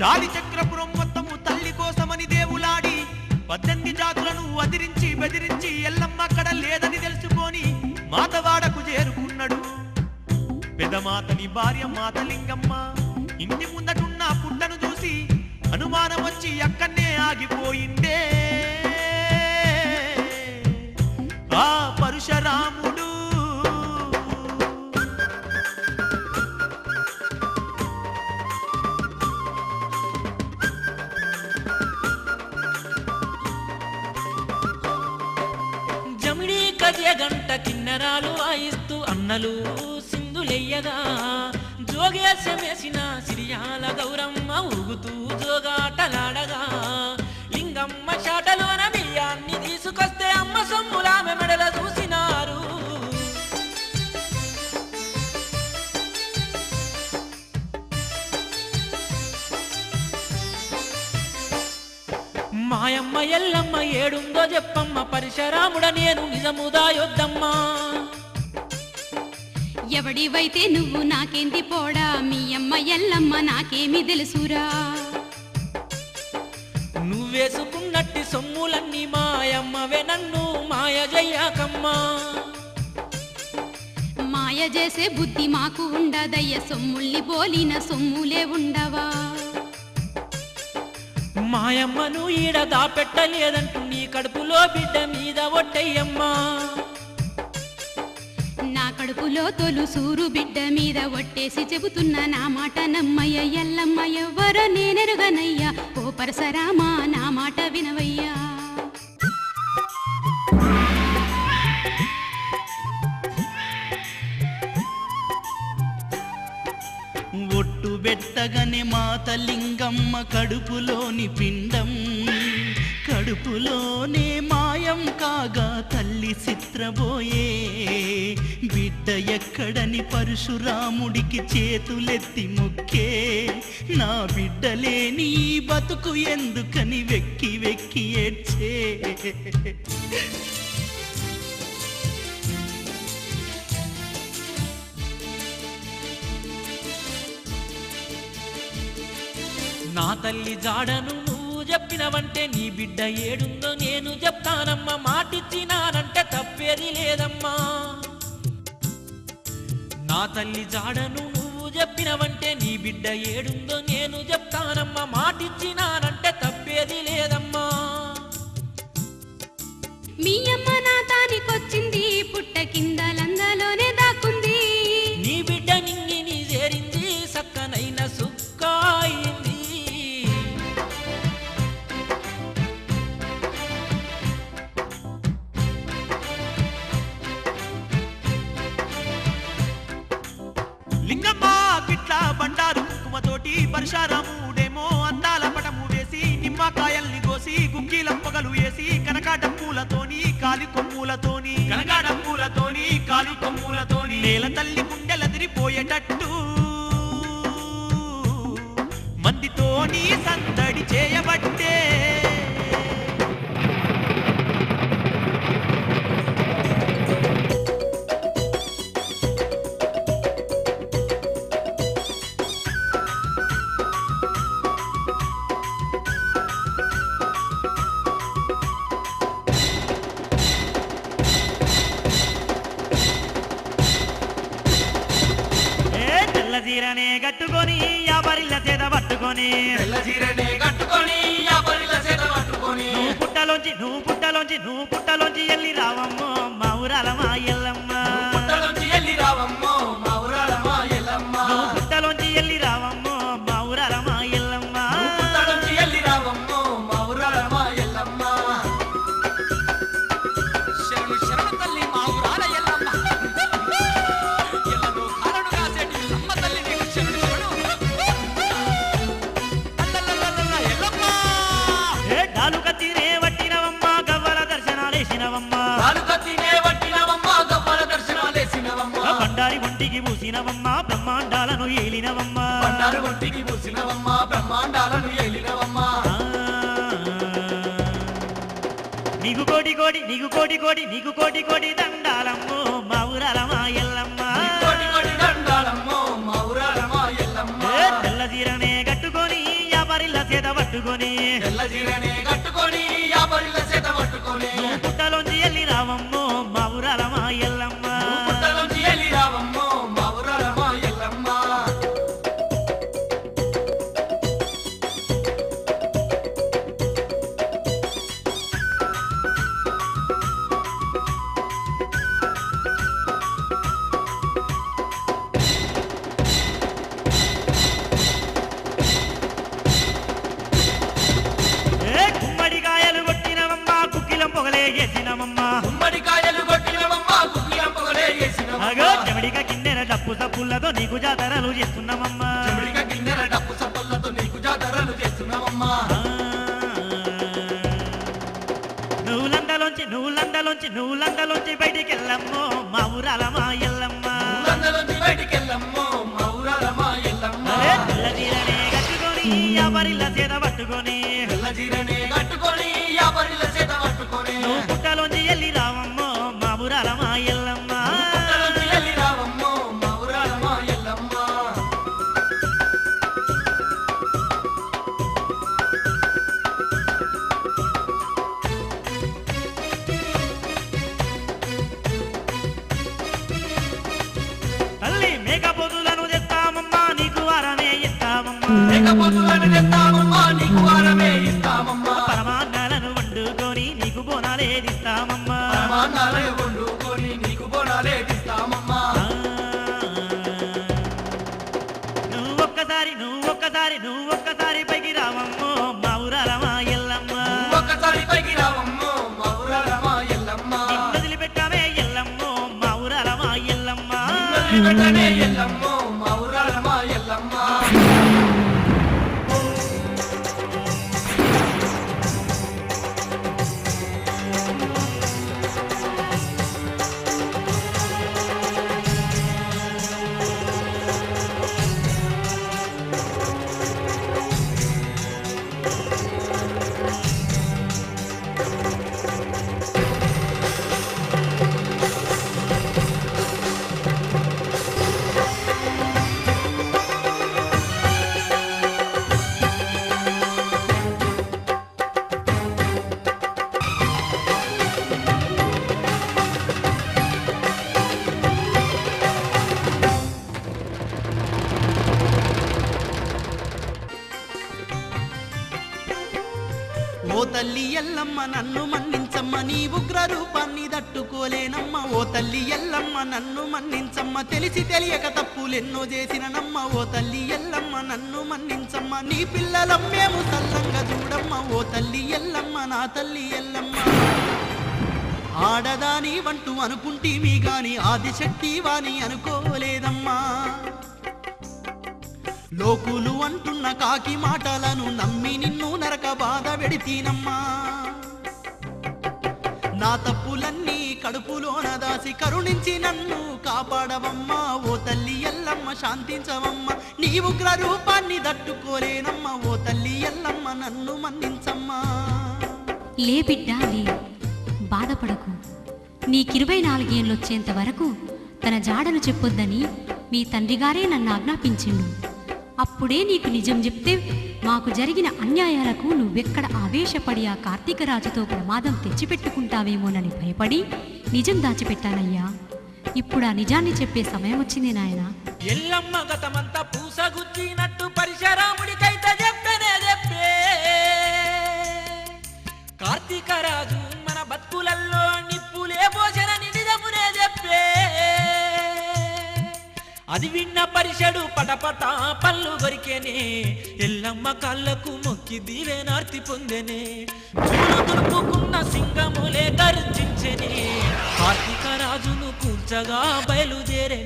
చాలి చక్రపురం మొత్తము తల్లి కోసమని దేవులాడి పద్దెనిమిది జాతులను వదిరించి బెదిరించి ఎల్లమ్మ అక్కడ లేదని తెలుసుకొని మాతవాడకు చేరుకున్నాడు. పెదమాతని భార్య మాతలింగమ్మ ఇంటి ముందటున్న పుట్టను చూసి అనుమానం వచ్చి అక్కడనే ఆగిపోయిందే. ఆ పరశురాముడు కదియ కిన్నరాలు వాయిస్తూ అన్నలు సింధులెయ్యగా జోగేశమేసిన సిరియాల గౌరమ్మ ఊగుతూ జోగాటలాడగా. లింగమ్మ చాటలోన బియ్యాన్ని తీసుకొస్తే అమ్మ సొమ్ములామె ఎల్లమ్మ ఏడుందో చెప్పమ్మ పరిశరాముడ నేను నిజముదా యొద్దమ్మా. ఎవడివైతే నువ్వు నాకేంటి పోడా మీ అమ్మ ఎల్లమ్మ నాకేమి తెలుసురా. నువ్వేసుకున్నట్టి సొమ్ములన్నీ మాయమ్మవే నన్ను మాయ జయ్యాకమ్మా. మాయ చేసే బుద్ధి మాకు ఉండదయ్య సొమ్ముల్ని పోలిన సొమ్ములే ఉండవా. మాయమ్మను ఈడ దాపెట్టలేదంటూ నీ కడుపులో బిడ్డ మీద ఒట్టయ్యమ్మా. నా కడుపులో తొలు సూరు బిడ్డ మీద ఒట్టేసి చెబుతున్న నా మాట నమ్మయ్య ఎల్లమ్మ ఎవ్వరో నేనెరుగనయ్యా. ఓ పరసరామా నా మాట వినవయ్యా. పెట్టగనే మాతలింగమ్మ కడుపులోని పిండం కడుపులోనే మాయం కాగా తల్లి చిత్రబోయే బిడ్డ ఎక్కడని పరశురాముడికి చేతులెత్తి మొక్కే. నా బిడ్డ లేని ఈ బతుకు ఎందుకని వెక్కి వెక్కి ఏడ్చే. నా తల్లి జాడను నువ్వు చెప్పినవంటే నీ బిడ్డ ఏడుందో నేను చెప్తానమ్మా. మాటిచ్చినానంటే తప్పేది లేదమ్మా. నా తల్లి జాడను నువ్వు చెప్పినవంటే నీ బిడ్డ ఏడుందో నేను చెప్తానమ్మా. మాటిచ్చినానంటే తప్పేది లేదమ్మా. మీ అమ్మ నా దానికొచ్చింది పుట్టి లింగమ్మ గిట్ల బండారు. కుంకుమతోటి పరశురాముడేమో అందాల పటము వేసి నిమ్మకాయల్ని కోసి గుగ్గిలం పొగలు వేసి కనకాట పూలతోని కాలి కొమ్ములతోని. కనకాట పూలతోని కాలి కొమ్ములతోని. నేల తల్లి గుండెలదిరిపోయేటట్టు కట్టుకొని. నువ్వు పుట్టలోంచి నువ్వు పుట్టలోంచి నువ్వు పుట్టలోంచి ఎల్లి రావమ్మో మా ఊరాల మా ఎల్లమ్మ. పుట్టలోంచి ఎల్లి రావమ్మో మా ఊరాల మా ఎల్లమ్మ. పుట్టలోంచి ఎల్లి రావమ్మో. బండారి ఒంటికి పూసినవమ్మ బ్రహ్మాండాలను ఏలినవమ్మ. బండారు ఒంటికి పూసినవమ్మ బ్రహ్మాండాలను ఏలినవమ్మ. నీకు కోటి కోటి నీకు కోటి కోటి నీకు కోటి కోటి దండాలమ్మో మా ఊరాల మా ఎల్లమ్మ. తెల్ల చీరనే కట్టుకొని యాపరి పట్టుకొని. తెల్ల జీరనే కట్టుకొని చేత పట్టుకొని. పుట్టలోంచి వెళ్ళి రావమ్మో మా ఊరాల డప్పు సప్పులతో నీకు జాతరలు చేస్తున్నామమ్మ. గిన్నెల డప్పు సప్పల్లతో నీకు జాతరలు చేస్తున్నావమ్మా ఆ. నువ్వు లండలోంచి నువ్వు లండలోంచి నువ్వు లండలోంచి బయటికి వెళ్ళమ్మో మా ఊరాల మా ఎల్లమ్మ. ఊరందలోంచి బయటికెళ్ళమ్మో మా ఊరాలమా ఎల్లమ్మ. అరే తెల్ల చీరనే కట్టుకొని ఎవరిల్ల చేత పట్టుకొని. జీరనే కట్టుకొని యాపరిల చేత పట్టుకొని. నువ్వు పుట్టలోంచి వెళ్ళి రావమ్మో మా ఊరాల మా ఎల్లమ్మ. ఇస్తామమ్మా లేకపోతులను తెస్తామమ్మా నీకు వారమే ఇస్తామమ్మా. పరమాన్నాలను వండుకొని నీకు బోనాలేదిస్తామమ్మా పరమాన్నాలే వండుకొని నీకు బోనాలే ఇస్తామమ్మా. నువ్వు ఒక్కసారి నువ్వు ఒక్కసారి నువ్వు ఒక్కసారి పైకి రావమ్మో మా ఊరాల మా ఎల్లమ్మ. ఒక్కసారి పైకి రావమ్మో మా ఊరాలమా ఎల్లమ్మ. వదిలిపెట్టామే ఎల్లమ్మో మా ఊరాల మా ఎల్లమ్మ. వదిలిపెట్టనే ఎల్లమ్మో. తల్లి ఎల్లమ్మ నన్ను మన్నించమ్మ నీ ఉగ్ర రూపాన్ని తట్టుకోలేనమ్మ. ఓ తల్లి ఎల్లమ్మ నన్ను మన్నించమ్మ తెలిసి తెలియక తప్పులెన్నో చేసిన నమ్మ ఓ తల్లి ఎల్లమ్మ నన్ను మన్నించమ్మ నీ పిల్లలం మేము సల్లంగా చూడమ్మ. ఓ తల్లి ఎల్లమ్మ నా తల్లి ఎల్లమ్మ. ఆడదాని వంటూ అనుకుంటీమి గాని ఆదిశక్తి వాని అనుకోలేదమ్మా. లోకులు అంటున్న కాకి మాటలను నమ్మి నిన్ను నరక బాధ వెడితీనమ్మా నా తప్పులన్నీ కడుపులోన దాసి కరుణించి నన్ను కాపాడవమ్మా. ఓ తల్లి ఎల్లమ్మ శాంతించవమ్మ. నీ ఉగ్ర రూపాన్ని దట్టుకోలేనమ్మ ఓ తల్లి ఎల్లమ్మ నన్ను మన్నించమ్మా. లే బిడ్డా లే. బాధపడకు. నీకిరవై నాలుగేళ్ళొచ్చేంత వరకు తన జాడను చెప్పొద్దని మీ తండ్రిగారే నన్ను ఆజ్ఞాపించిండు. అప్పుడే నీకు నిజం చెప్తే మాకు జరిగిన అన్యాయాలకు నువ్వెక్కడ ఆవేశపడి ఆ కార్తీక రాజుతో ప్రమాదం తెచ్చిపెట్టుకుంటావేమోనని భయపడి నిజం దాచిపెట్టానయ్యా. ఇప్పుడు ఆ నిజాన్ని చెప్పే సమయం వచ్చింది నాయనా. ఎల్లమ్మ గతమంతా పూసగుచ్చినట్టు పరిశరాముడికైతే చెప్పనే చెప్పే. కార్తీక విన్న పరిషడు పటపట పళ్ళు దొరికేనే ఎల్లమ్మ కళ్ళకు మొక్కి దీవెనార్తి పొందెనే. చూడు దొరుకుకున్న సింగములే గర్జించెనే కార్తీక రాజును కూర్చగా బయలుదేరే